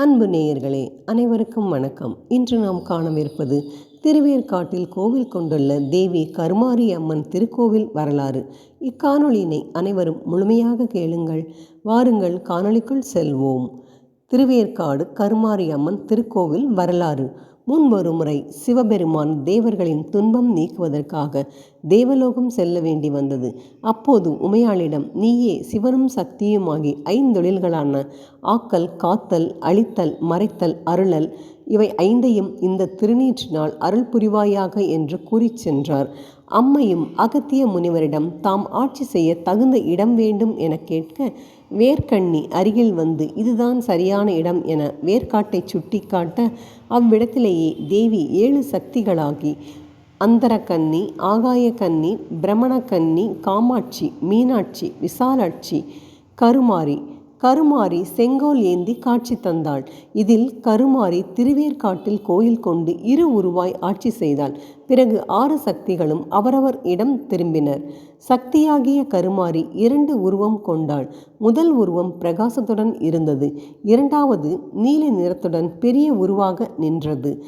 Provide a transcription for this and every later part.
அன்பு நேயர்களே அனைவருக்கும் வணக்கம். இன்று நாம் காணவிருப்பது திருவேற்காட்டில் கோவில் கொண்டுள்ள தேவி கருமாரி அம்மன் திருக்கோவில் வரலாறு. இக்காணொளியினை அனைவரும் முழுமையாக கேளுங்கள். வாருங்கள் காணொளிக்குள் செல்வோம். திருவேற்காடு கருமாரி அம்மன் திருக்கோவில் வரலாறு. முன்வரும் முறை சிவபெருமான் தேவர்களின் துன்பம் நீக்குவதற்காக தேவலோகம் செல்ல வேண்டி வந்தது. அப்போது உமையாளிடம் நீயே சிவனும் சக்தியுமாகி ஐந்தொழில்களான ஆக்கல் காத்தல் அழித்தல் மறைத்தல் அருளல் இவை ஐந்தையும் இந்த திருநீற்றினால் அருள் புரிவாயாக என்று கூறிச் சென்றார். அம்மையும் அகத்திய முனிவரிடம் தாம் ஆட்சி செய்ய தகுந்த இடம் வேண்டும் என கேட்க வேர்க்கண்ணி அருகில் வந்து இதுதான் சரியான இடம் என வேர்க்காட்டை சுட்டிக்காட்ட அவ்விடத்திலேயே தேவி ஏழு சக்திகளாகி அந்தரக்கன்னி ஆகாயக்கன்னி பிரமணக்கன்னி காமாட்சி மீனாட்சி விசாலாட்சி கருமாரி கருமாரி செங்கோல் ஏந்தி காட்சி தந்தாள். இதில் கருமாரி திருவேற்காட்டில் கோயில் கொண்டு இரு உருவாய் ஆட்சி செய்தாள். பிறகு ஆறு சக்திகளும் அவரவர் இடம் திரும்பினர். சக்தியாகிய கருமாரி இரண்டு உருவம் கொண்டாள். முதல் உருவம் பிரகாசத்துடன் இருந்தது. இரண்டாவது நீல நிறத்துடன் பெரிய உருவாக நின்றது.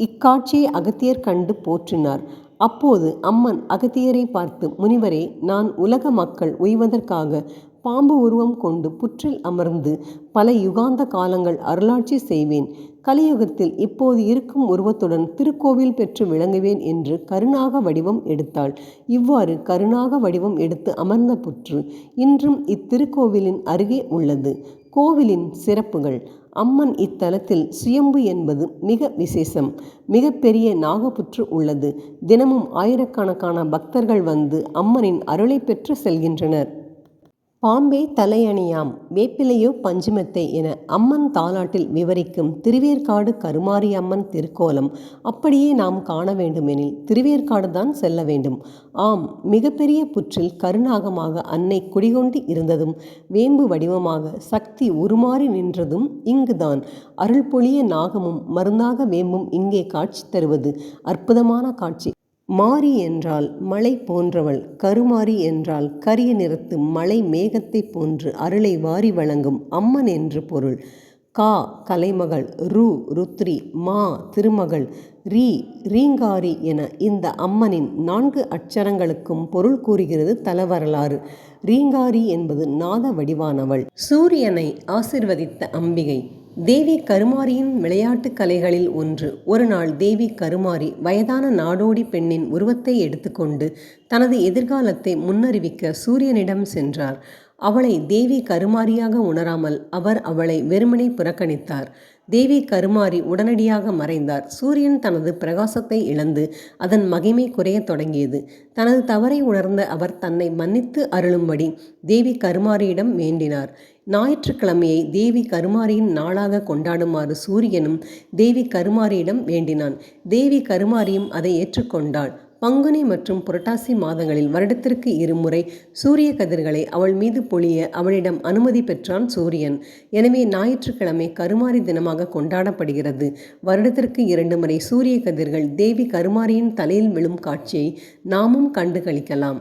இக்காட்சியை அகத்தியர் கண்டு போற்றினார். அப்போது அம்மன் அகத்தியரை பார்த்து முனிவரே நான் உலக மக்கள் உய்வதற்காக பாம்பு உருவம் கொண்டு புற்றில் அமர்ந்து பல யுகாந்த காலங்கள் அருளாட்சி செய்வேன். கலியுகத்தில் இப்போது இருக்கும் உருவத்துடன் திருக்கோவில் பெற்று விளங்குவேன் என்று கருணாக வடிவம் எடுத்தாள். இவ்வாறு கருணாக வடிவம் எடுத்து அமர்ந்த புற்று இன்றும் இத்திருக்கோவிலின் அருகே உள்ளது. கோவிலின் சிறப்புகள். அம்மன் இத்தலத்தில் சுயம்பு என்பது மிக விசேஷம். மிகப்பெரிய நாகப்புற்று உள்ளது. தினமும் ஆயிரக்கணக்கான பக்தர்கள் வந்து அம்மனின் அருளை பெற்று செல்கின்றனர். பாம்பே தலையணியாம் வேப்பிலையோ பஞ்சுமெத்தை என அம்மன் தாலாட்டில் விவரிக்கும் திருவேற்காடு கருமாரி அம்மன் திருக்கோலம் அப்படியே நாம் காண வேண்டுமெனில் திருவேற்காடு தான் செல்ல வேண்டும். ஆம் மிகப்பெரிய புற்றில் கருநாகமாக அன்னை குடிகொண்டு இருந்ததும் வேம்பு வடிவமாக சக்தி உருமாறி நின்றதும் இங்குதான். அருள்பொழிய நாகமும் மருந்தாக வேம்பும் இங்கே காட்சி தருவது அற்புதமான காட்சி. மாரி என்றால் மலை போன்றவள் கருமாரி என்றால் கரிய நிறத்து மலை மேகத்தை போன்று அருளை வாரி வழங்கும் அம்மன் என்று பொருள். கா கலைமகள் ரு ருத்ரி மா திருமகள் ரீ ரீங்காரி என இந்த அம்மனின் நான்கு அச்சரங்களுக்கும் பொருள் கூறுகிறது தலவரலாறு. ரீங்காரி என்பது நாத வடிவானவள். சூரியனை ஆசிர்வதித்த அம்பிகை. தேவி கருமாரியின் விளையாட்டு கலைகளில் ஒன்று. ஒரு நாள் தேவி கருமாரி வயதான நாடோடி பெண்ணின் உருவத்தை எடுத்துக்கொண்டு தனது எதிர்காலத்தை முன்னறிவிக்க சூரியனிடம் சென்றார். அவளை தேவி கருமாரியாக உணராமல் அவர் அவளை வெறுமனை புறக்கணித்தார். தேவி கருமாரி உடனடியாக மறைந்தார். சூரியன் தனது பிரகாசத்தை இழந்து அதன் மகிமை குறையத் தொடங்கியது. தனது தவறை உணர்ந்த அவர் தன்னை மன்னித்து அருளும்படி தேவி கருமாரியிடம் வேண்டினார். ஞாயிற்றுக்கிழமையை தேவி கருமாரியின் நாளாக கொண்டாடுமாறு சூரியனும் தேவி கருமாரியிடம் வேண்டினான். தேவி கருமாரியும் அதை ஏற்றுக்கொண்டாள். பங்குனி மற்றும் புரட்டாசி மாதங்களில் வருடத்திற்கு இருமுறை சூரிய கதிர்களை அவள் மீது பொழிய அவளிடம் அனுமதி பெற்றான் சூரியன். எனவே ஞாயிற்றுக்கிழமை கருமாரி தினமாக கொண்டாடப்படுகிறது. வருடத்திற்கு இரண்டு முறை சூரிய கதிர்கள் தேவி கருமாரியின் தலையில் விழும் காட்சியை நாமும் கண்டு கழிக்கலாம்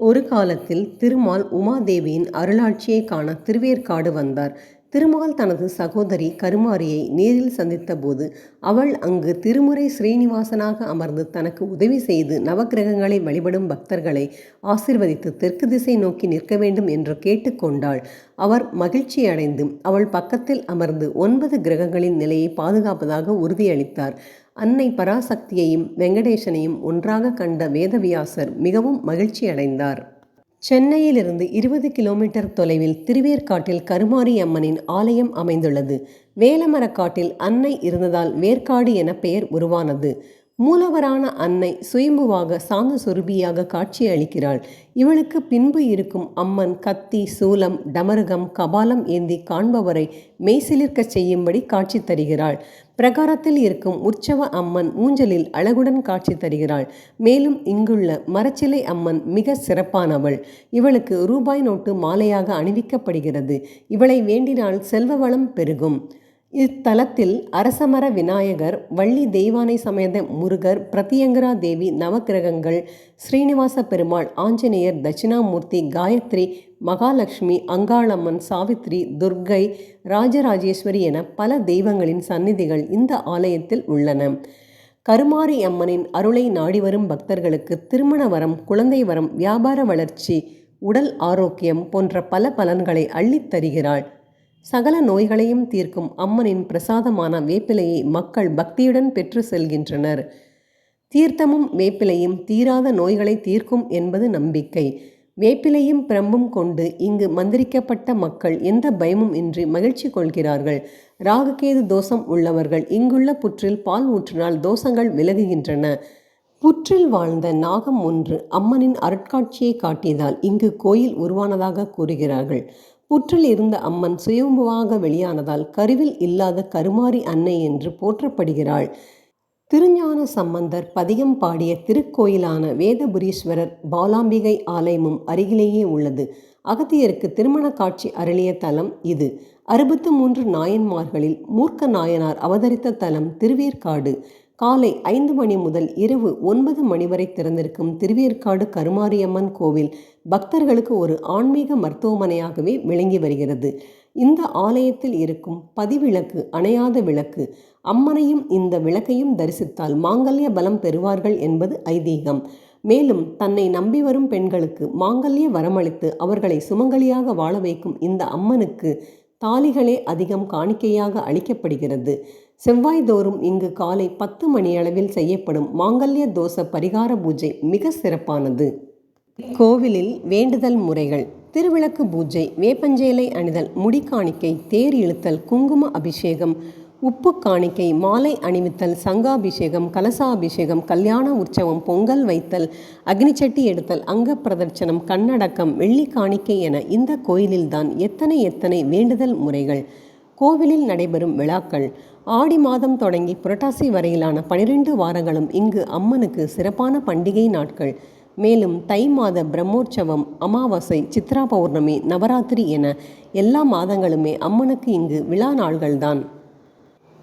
ஒரு காலத்தில் திருமால் உமாதேவியின் அருளாட்சியை காண திருவேற்காடு வந்தார். திருமகள் தனது சகோதரி கருமாரியை நேரில் சந்தித்தபோது அவள் அங்கு திருமுறை ஸ்ரீனிவாசனாக அமர்ந்து தனக்கு உதவி செய்து நவக்கிரகங்களை வழிபடும் பக்தர்களை ஆசிர்வதித்து தெற்கு திசை நோக்கி நிற்க வேண்டும் என்று கேட்டுக்கொண்டாள். அவர் மகிழ்ச்சி அடைந்து அவள் பக்கத்தில் அமர்ந்து ஒன்பது கிரகங்களின் நிலையை பாதுகாப்பதாக உறுதியளித்தார். அன்னை பராசக்தியையும் வெங்கடேசனையும் ஒன்றாக கண்ட வேதவியாசர் மிகவும் மகிழ்ச்சி அடைந்தார் சென்னையிலிருந்து இருபது கிலோமீட்டர் தொலைவில் திருவேற்காட்டில் கருமாரி அம்மனின் ஆலயம் அமைந்துள்ளது. வேலமரக்காட்டில் அன்னை இருந்ததால் வேற்காடு என பெயர் உருவானது. மூலவரான அன்னை சுயம்புவாக சாந்த சொருபியாக காட்சி அளிக்கிறாள் இவளுக்கு பின்பு இருக்கும் அம்மன் கத்தி சூலம் டமருகம் கபாலம் ஏந்தி காண்பவரை மெய்சிலிர்க்கச் செய்யும்படி காட்சி தருகிறாள். பிரகாரத்தில் இருக்கும் உற்சவ அம்மன் ஊஞ்சலில் அழகுடன் காட்சி தருகிறாள். மேலும் இங்குள்ள மரச்சிலை அம்மன் மிக சிறப்பானவள். இவளுக்கு ரூபாய் நோட்டு மாலையாக அணிவிக்கப்படுகிறது. இவளை வேண்டினால் செல்வ வளம் பெருகும். இத்தலத்தில் அரசமர விநாயகர் வள்ளி தெய்வானை சமேத முருகர் பிரத்தியங்கரா தேவி நவக்கிரகங்கள் ஸ்ரீனிவாச பெருமாள் ஆஞ்சநேயர் தட்சிணாமூர்த்தி காயத்ரி மகாலட்சுமி அங்காளம்மன் சாவித்ரி துர்க்கை ராஜராஜேஸ்வரி என பல தெய்வங்களின் சந்நிதிகள் இந்த ஆலயத்தில் உள்ளன. கருமாரி அம்மனின் அருளை நாடி வரும் பக்தர்களுக்கு திருமண வரம் குழந்தை வரம் வியாபார வளர்ச்சி உடல் ஆரோக்கியம் போன்ற பல பலன்களை அள்ளித் தருகிறாள். சகல நோய்களையும் தீர்க்கும் அம்மனின் பிரசாதமான வேப்பிலையை மக்கள் பக்தியுடன் பெற்று செல்கின்றனர். தீர்த்தமும் வேப்பிலையும் தீராத நோய்களை தீர்க்கும் என்பது நம்பிக்கை. வேப்பிலையும் பிரம்பும் கொண்டு இங்கு மந்திரிக்கப்பட்ட மக்கள் எந்த பயமும் இன்றி மகிழ்ச்சி கொள்கிறார்கள். ராகுகேது தோஷம் உள்ளவர்கள் இங்குள்ள புற்றில் பால் ஊற்றினால் தோஷங்கள் விலகுகின்றன. புற்றில் வாழ்ந்த நாகம் ஒன்று அம்மனின் அருட்காட்சியை காட்டியதால் இங்கு கோயில் உருவானதாக கூறுகிறார்கள். புற்றில் இருந்த அம்மன் சுயம்புவாக வெளியானதால் கருவில் இல்லாத கருமாரி அன்னை என்று போற்றப்படுகிறாள். திருஞான சம்பந்தர் பதிகம் பாடிய திருக்கோயிலான வேதபுரீஸ்வரர் பாலாம்பிகை ஆலயமும் அருகிலேயே உள்ளது. அகத்தியருக்கு திருமண காட்சி அருளிய தலம் இது. அறுபத்து மூன்று நாயன்மார்களில் மூர்க்க நாயனார் அவதரித்த தலம் திருவேற்காடு. காலை ஐந்து மணி முதல் இரவு ஒன்பது மணி வரை திறந்திருக்கும் திருவேற்காடு கருமாரியம்மன் கோவில் பக்தர்களுக்கு ஒரு ஆன்மீக மருத்துவமனையாகவே விளங்கி வருகிறது. இந்த ஆலயத்தில் இருக்கும் பதிவிளக்கு அணையாத விளக்கு அம்மனையும் இந்த விளக்கையும் தரிசித்தால் மாங்கல்ய பலம் பெறுவார்கள் என்பது ஐதீகம். மேலும் தன்னை நம்பி வரும் பெண்களுக்கு மாங்கல்ய வரமளித்து அவர்களை சுமங்கலியாக வாழ வைக்கும் இந்த அம்மனுக்கு தாலிகளே அதிகம் காணிக்கையாக அளிக்கப்படுகிறது. செவ்வாய்தோறும் இங்கு காலை பத்து மணியளவில் செய்யப்படும் மாங்கல்ய தோஷ பரிகார பூஜை மிக சிறப்பானது. கோவிலில் வேண்டுதல் முறைகள் திருவிளக்கு பூஜை வேப்பஞ்சேலை அணிதல் முடி காணிக்கை தேர் இழுத்தல் குங்கும அபிஷேகம் உப்பு காணிக்கை மாலை அணிவித்தல் சங்காபிஷேகம் கலசாபிஷேகம் கல்யாண உற்சவம் பொங்கல் வைத்தல் அக்னிச்சட்டி எடுத்தல் அங்க பிரதர்ச்சனம் கண்ணடக்கம் வெள்ளி காணிக்கை என இந்த கோயிலில்தான் எத்தனை எத்தனை வேண்டுதல் முறைகள். கோவிலில் நடைபெறும் விழாக்கள் ஆடி மாதம் தொடங்கி புரட்டாசி வரையிலான பனிரெண்டு வாரங்களும் இங்கு அம்மனுக்கு சிறப்பான பண்டிகை நாட்கள். மேலும் தை மாத பிரம்மோற்சவம் அமாவாசை சித்ரா பௌர்ணமி நவராத்திரி என எல்லா மாதங்களுமே அம்மனுக்கு இங்கு விழா நாள்கள்தான்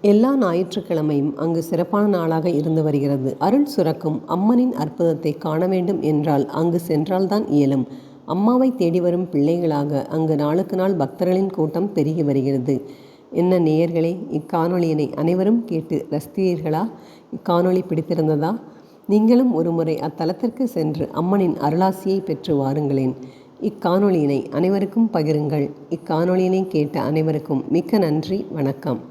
எல்லா ஞாயிற்றுக்கிழமையும் அங்கு சிறப்பான நாளாக இருந்து வருகிறது. அருள் சுரக்கும் அம்மனின் அற்புதத்தை காண வேண்டும் என்றால் அங்கு சென்றால்தான் இயலும். அம்மாவை தேடி வரும் பிள்ளைகளாக அங்கு நாளுக்கு நாள் பக்தர்களின் கூட்டம் பெருகி வருகிறது. என்ன நேயர்களே இக்காணொளியினை அனைவரும் கேட்டு ரசித்தீர்களா? இக்காணொலி பிடித்திருந்ததா? நீங்களும் ஒருமுறை அத்தலத்திற்கு சென்று அம்மனின் அருளாசியை பெற்று வாருங்களேன். இக்காணொளியினை அனைவருக்கும் பகிருங்கள். இக்காணொளியினை கேட்ட அனைவருக்கும் மிக்க நன்றி. வணக்கம்.